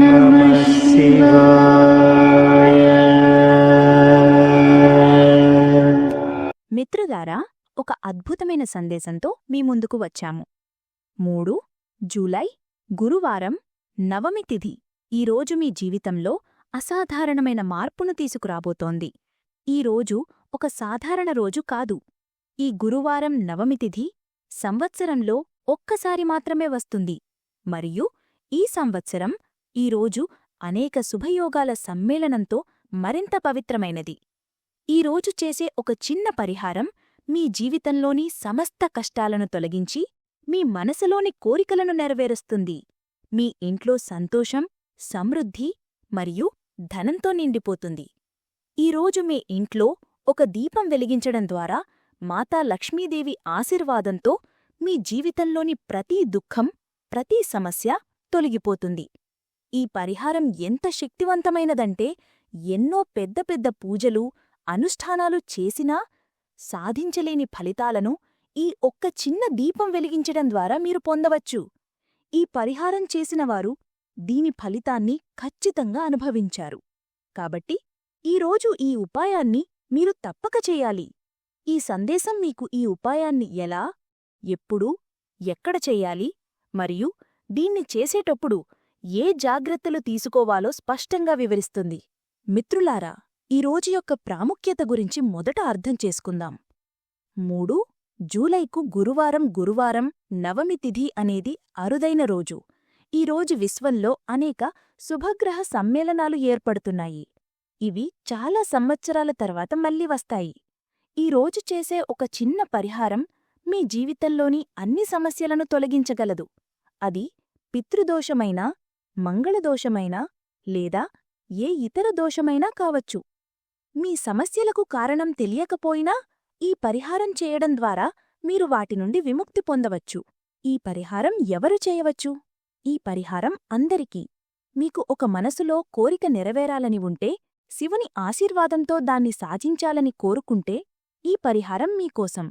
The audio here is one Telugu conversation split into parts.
నమః మిత్రులారా ఒక అద్భుతమైన సందేశంతో మీ ముందుకు వచ్చాము. మూడు జూలై గురువారం నవమి తిథి. ఈరోజు మీ జీవితంలో అసాధారణమైన మార్పును తీసుకురాబోతోంది. ఈ రోజు ఒక సాధారణ రోజు కాదు. ఈ గురువారం నవమి తిథి సంవత్సరంలో ఒక్కసారి మాత్రమే వస్తుంది. మరియు ఈ సంవత్సరం ఈ రోజు అనేక శుభయోగాల సమ్మేళనంతో మరింత పవిత్రమైనది. ఈరోజు చేసే ఒక చిన్న పరిహారం మీ జీవితంలోని సమస్త కష్టాలను తొలగించి మీ మనసులోని కోరికలను నెరవేరుస్తుంది. మీ ఇంట్లో సంతోషం సమృద్ధి మరియు ధనంతో నిండిపోతుంది. ఈరోజు మీ ఇంట్లో ఒక దీపం వెలిగించడం ద్వారా మాతా లక్ష్మీదేవి ఆశీర్వాదంతో మీ జీవితంలోని ప్రతి దుఃఖం ప్రతి సమస్య తొలగిపోతుంది. ఈ పరిహారం ఎంత శక్తివంతమైనదంటే ఎన్నో పెద్ద పెద్ద పూజలు అనుష్ఠానాలు చేసినా సాధించలేని ఫలితాలను ఈ ఒక్క చిన్న దీపం వెలిగించడం ద్వారా మీరు పొందవచ్చు. ఈ పరిహారం చేసినవారు దీని ఫలితాన్ని ఖచ్చితంగా అనుభవించారు. కాబట్టి ఈరోజు ఈ ఉపాయాన్ని మీరు తప్పక చేయాలి. ఈ సందేశం మీకు ఈ ఉపాయాన్ని ఎలా ఎప్పుడు ఎక్కడ చెయ్యాలి మరియు దీన్ని చేసేటప్పుడు ఏ జాగ్రత్తలు తీసుకోవాలో స్పష్టంగా వివరిస్తుంది. మిత్రులారా ఈ రోజు యొక్క ప్రాముఖ్యత గురించి మొదట అర్థం చేసుకుందాం. మూడు జూలైకు గురువారం గురువారం నవమి తిథి అనేది అరుదైన రోజు. ఈ రోజు విశ్వంలో అనేక శుభగ్రహ సమ్మేళనాలు ఏర్పడుతున్నాయి. ఇవి చాలా సంవత్సరాల తర్వాత మళ్ళీ వస్తాయి. ఈ రోజు చేసే ఒక చిన్న పరిహారం మీ జీవితంలోని అన్ని సమస్యలను తొలగించగలదు. అది పితృదోషమైనా మంగళదోషమైనా లేదా ఏ ఇతర దోషమైనా కావచ్చు. మీ సమస్యలకు కారణం తెలియకపోయినా ఈ పరిహారం చేయడం ద్వారా మీరు వాటి నుండి విముక్తి పొందవచ్చు. ఈ పరిహారం ఎవరు చేయవచ్చు? ఈ పరిహారం అందరికీ. మీకు ఒక మనసులో కోరిక నెరవేరాలని ఉంటే శివుని ఆశీర్వాదంతో దాన్ని సాధించాలని కోరుకుంటే ఈ పరిహారం మీకోసం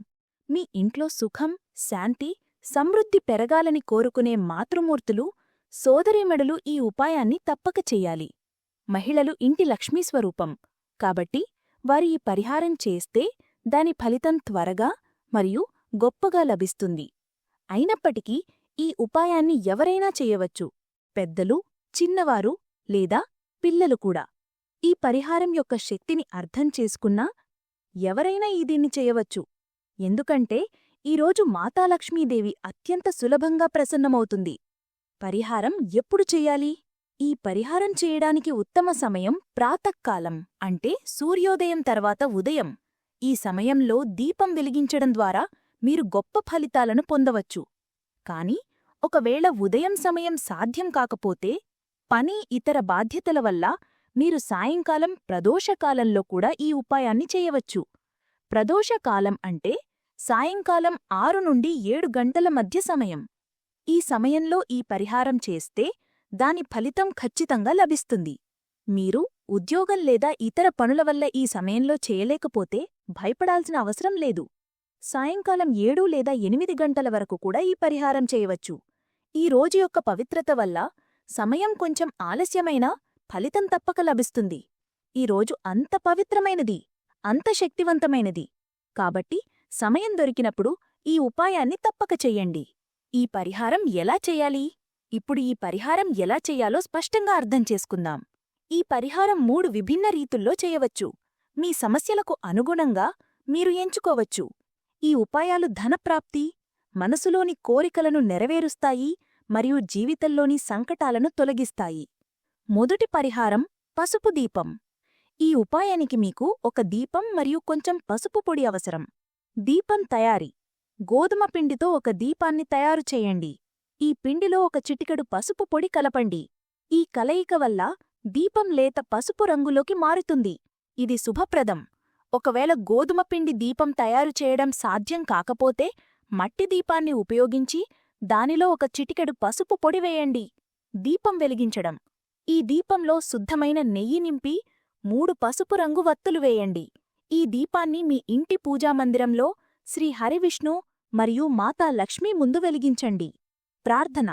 మీ ఇంట్లో సుఖం శాంతి సమృద్ధి పెరగాలని కోరుకునే మాతృమూర్తులు సోదరీమడులు ఈ ఉపాయాన్ని తప్పక చెయ్యాలి మహిళలు ఇంటి లక్ష్మీస్వరూపం కాబట్టి వారి ఈ పరిహారం చేస్తే దాని ఫలితం త్వరగా మరియు గొప్పగా లభిస్తుంది. అయినప్పటికీ ఈ ఉపాయాన్ని ఎవరైనా చేయవచ్చు. పెద్దలు చిన్నవారు లేదా పిల్లలు కూడా. ఈ పరిహారం యొక్క శక్తిని అర్థం చేసుకున్నా ఎవరైనా ఈ దీన్ని చేయవచ్చు. ఎందుకంటే ఈరోజు మాతాలక్ష్మీదేవి అత్యంత సులభంగా ప్రసన్నమవుతుంది. పరిహారం ఎప్పుడు చెయ్యాలి ఈ పరిహారం చేయడానికి ఉత్తమ సమయం ప్రాతకాలం అంటే సూర్యోదయం తర్వాత ఉదయం. ఈ సమయంలో దీపం వెలిగించడం ద్వారా మీరు గొప్ప ఫలితాలను పొందవచ్చు. కాని ఒకవేళ ఉదయం సమయం సాధ్యం కాకపోతే పని ఇతర బాధ్యతల వల్ల మీరు సాయంకాలం ప్రదోషకాలంలో కూడా ఈ ఉపాయాన్ని చేయవచ్చు. ప్రదోషకాలం అంటే సాయంకాలం ఆరు నుండి ఏడు గంటల మధ్య సమయం. ఈ సమయంలో ఈ పరిహారం చేస్తే దాని ఫలితం ఖచ్చితంగా లభిస్తుంది. మీరు ఉద్యోగం లేదా ఇతర పనుల వల్ల ఈ సమయంలో చేయలేకపోతే భయపడాల్సిన అవసరం లేదు. సాయంకాలం ఏడు లేదా ఎనిమిది గంటల వరకు కూడా ఈ పరిహారం చేయవచ్చు. ఈ రోజు యొక్క పవిత్రత వల్ల సమయం కొంచెం ఆలస్యమైనా ఫలితం తప్పక లభిస్తుంది. ఈ రోజు అంత పవిత్రమైనది అంత శక్తివంతమైనది. కాబట్టి సమయం దొరికినప్పుడు ఈ ఉపాయాన్ని తప్పక చెయ్యండి. ఈ పరిహారం ఎలా చెయ్యాలి ఇప్పుడు ఈ పరిహారం ఎలా చెయ్యాలో స్పష్టంగా అర్థం చేసుకుందాం. ఈ పరిహారం మూడు విభిన్న రీతుల్లో చేయవచ్చు. మీ సమస్యలకు అనుగుణంగా మీరు ఎంచుకోవచ్చు. ఈ ఉపాయాలు ధనప్రాప్తి మనసులోని కోరికలను నెరవేరుస్తాయి మరియు జీవితంలోని సంకటాలను తొలగిస్తాయి. మొదటి పరిహారం పసుపు దీపం. ఈ ఉపాయానికి మీకు ఒక దీపం మరియు కొంచెం పసుపు పొడి అవసరం. దీపం తయారీ. గోధుమ పిండితో ఒక దీపాన్ని తయారు చేయండి. ఈ పిండిలో ఒక చిటికెడు పసుపు పొడి కలపండి. ఈ కలయిక వల్ల దీపం లేత పసుపు రంగులోకి మారుతుంది. ఇది శుభప్రదం. ఒకవేళ గోధుమ పిండి దీపం తయారు చేయడం సాధ్యం కాకపోతే మట్టి దీపాన్ని ఉపయోగించి దానిలో ఒక చిటికెడు పసుపు పొడి వేయండి. దీపం వెలిగించడం. ఈ దీపంలో శుద్ధమైన నెయ్యి నింపి మూడు పసుపు రంగు వత్తులు వేయండి. ఈ దీపాన్ని మీ ఇంటి పూజామందిరంలో శ్రీ హరివిష్ణు మరియు మాతా లక్ష్మీ ముందు వెలిగించండి. ప్రార్థన.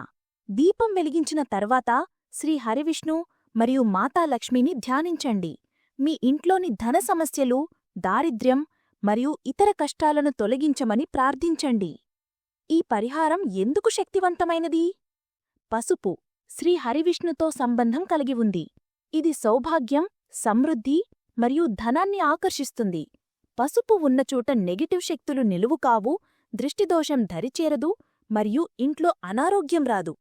దీపం వెలిగించిన తర్వాత శ్రీ హరివిష్ణు మరియు మాతా లక్ష్మిని ధ్యానించండి. మీ ఇంట్లోని ధన సమస్యలు దారిద్ర్యం మరియు ఇతర కష్టాలను తొలగించమని ప్రార్థించండి. ఈ పరిహారం ఎందుకు శక్తివంతమైనది? పసుపు. శ్రీ హరివిష్ణుతో సంబంధం కలిగి ఉంది. ఇది సౌభాగ్యం సమృద్ధి మరియు ధనాన్ని ఆకర్షిస్తుంది. పసుపు ఉన్నచోట నెగిటివ్ నెగటివ్ శక్తులు నిలువు కావు దృష్టిదోషం దరిచేరదు మరియు ఇంట్లో అనారోగ్యం రాదు.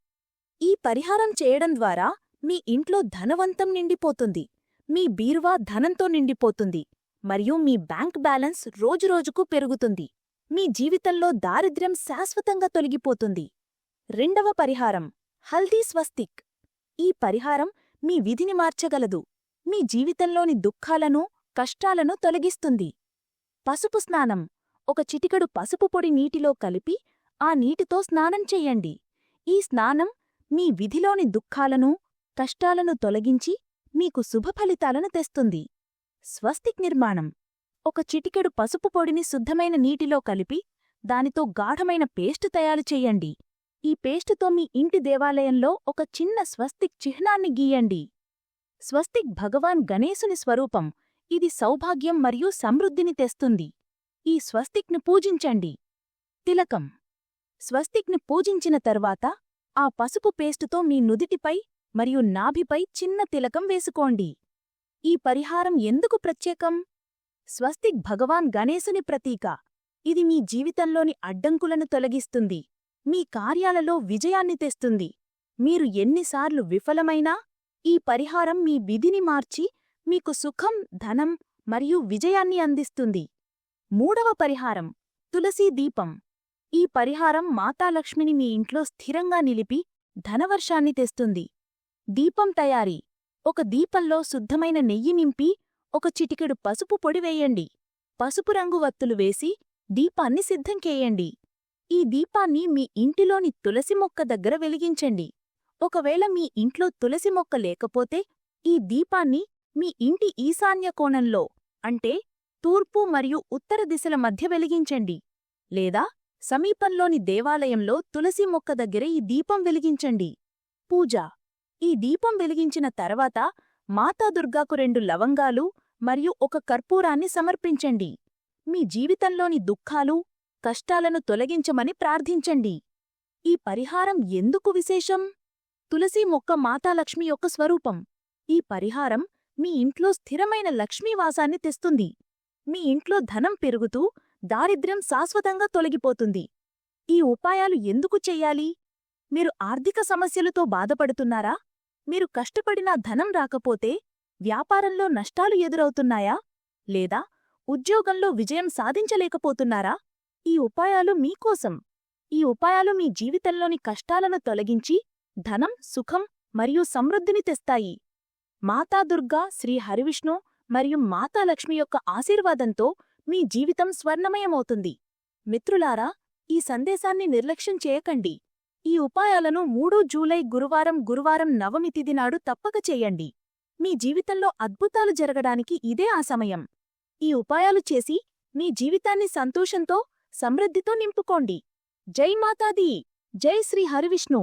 ఈ పరిహారం చేయడం ద్వారా మీ ఇంట్లో ధనవంతం నిండిపోతుంది మీ బీరువా ధనంతో నిండిపోతుంది మరియు మీ బ్యాంక్ బ్యాలెన్స్ రోజురోజుకు పెరుగుతుంది. మీ జీవితంలో దారిద్ర్యం శాశ్వతంగా తొలగిపోతుంది. రెండవ పరిహారం. హల్దీ స్వస్తిక్. ఈ పరిహారం మీ విధిని మార్చగలదు. మీ జీవితంలోని దుఃఖాలను కష్టాలను తొలగిస్తుంది. పసుపు స్నానం. ఒక చిటికెడు పసుపు పొడి నీటిలో కలిపి ఆ నీటితో స్నానం చెయ్యండి ఈ స్నానం మీ విధిలోని దుఃఖాలను కష్టాలను తొలగించి మీకు శుభ ఫలితాలను తెస్తుంది. స్వస్తిక్ నిర్మాణం. ఒక చిటికెడు పసుపు పొడిని శుద్ధమైన నీటిలో కలిపి దానితో గాఢమైన పేస్టు తయారు చెయ్యండి ఈ పేస్టుతో మీ ఇంటి దేవాలయంలో ఒక చిన్న స్వస్తిక్ చిహ్నాన్ని గీయండి. స్వస్తిక్ భగవాన్ గణేశుని స్వరూపం. ఇది సౌభాగ్యం మరియు సమృద్ధిని తెస్తుంది. ఈ స్వస్తిక్ను పూజించండి. తిలకం. స్వస్తిక్ని పూజించిన తర్వాత ఆ పసుపు పేస్టుతో మీ నుదిటిపై మరియు నాభిపై చిన్న తిలకం వేసుకోండి. ఈ పరిహారం ఎందుకు ప్రత్యేకం? స్వస్తిక్ భగవాన్ గణేశుని ప్రతీక. ఇది మీ జీవితంలోని అడ్డంకులను తొలగిస్తుంది. మీ కార్యాలలో విజయాన్ని తెస్తుంది. మీరు ఎన్నిసార్లు విఫలమైనా ఈ పరిహారం మీ విధిని మార్చి మీకు సుఖం ధనం మరియు విజయాన్ని అందిస్తుంది. మూడవ పరిహారం తులసీ దీపం. ఈ పరిహారం మాతాలక్ష్మిని మీ ఇంట్లో స్థిరంగా నిలిపి ధనవర్షాన్ని తెస్తుంది. దీపం తయారీ. ఒక దీపంలో శుద్ధమైన నెయ్యి నింపి ఒక చిటికెడు పసుపు పొడి వేయండి. పసుపు రంగు వత్తులు వేసి దీపాన్ని సిద్ధం చేయండి. ఈ దీపాన్ని మీ ఇంటిలోని తులసి మొక్క దగ్గర వెలిగించండి. ఒకవేళ మీ ఇంట్లో తులసి మొక్క లేకపోతే ఈ దీపాన్ని మీ ఇంటి ఈశాన్య కోణంలో అంటే తూర్పు మరియు ఉత్తర దిశల మధ్య వెలిగించండి. లేదా సమీపంలోని దేవాలయంలో తులసి మొక్క దగ్గర ఈ దీపం వెలిగించండి. పూజ. ఈ దీపం వెలిగించిన తర్వాత మాతాదుర్గాకు రెండు లవంగాలు మరియు ఒక కర్పూరాన్ని సమర్పించండి. మీ జీవితంలోని దుఃఖాలు కష్టాలను తొలగించమని ప్రార్థించండి. ఈ పరిహారం ఎందుకు విశేషం? తులసీ మొక్క మాతాలక్ష్మి యొక్క స్వరూపం. ఈ పరిహారం మీ ఇంట్లో స్థిరమైన లక్ష్మీవాసాన్ని తెస్తుంది. మీ ఇంట్లో ధనం పెరుగుతూ దారిద్ర్యం శాశ్వతంగా తొలగిపోతుంది. ఈ ఉపాయాలు ఎందుకు చెయ్యాలి మీరు ఆర్థిక సమస్యలతో బాధపడుతున్నారా? మీరు కష్టపడినా ధనం రాకపోతే వ్యాపారంలో నష్టాలు ఎదురవుతున్నాయా? లేదా ఉద్యోగంలో విజయం సాధించలేకపోతున్నారా? ఈ ఉపాయాలు మీకోసం ఈ ఉపాయాలు మీ జీవితంలోని కష్టాలను తొలగించి ధనం సుఖం మరియు సమృద్ధిని తెస్తాయి. మాతాదుర్గా శ్రీ హరివిష్ణు మరియు మాతాలక్ష్మి యొక్క ఆశీర్వాదంతో మీ జీవితం స్వర్ణమయమవుతుంది. మిత్రులారా ఈ సందేశాన్ని నిర్లక్ష్యం చేయకండి. ఈ ఉపాయాలను మూడు జూలై గురువారం గురువారం నవమి తిథి నాడు తప్పక చేయండి. మీ జీవితంలో అద్భుతాలు జరగడానికి ఇదే ఆ సమయం. ఈ ఉపాయాలు చేసి మీ జీవితాన్ని సంతోషంతో సమృద్ధితో నింపుకోండి. జై మాతాదీ. జై శ్రీ హరివిష్ణు.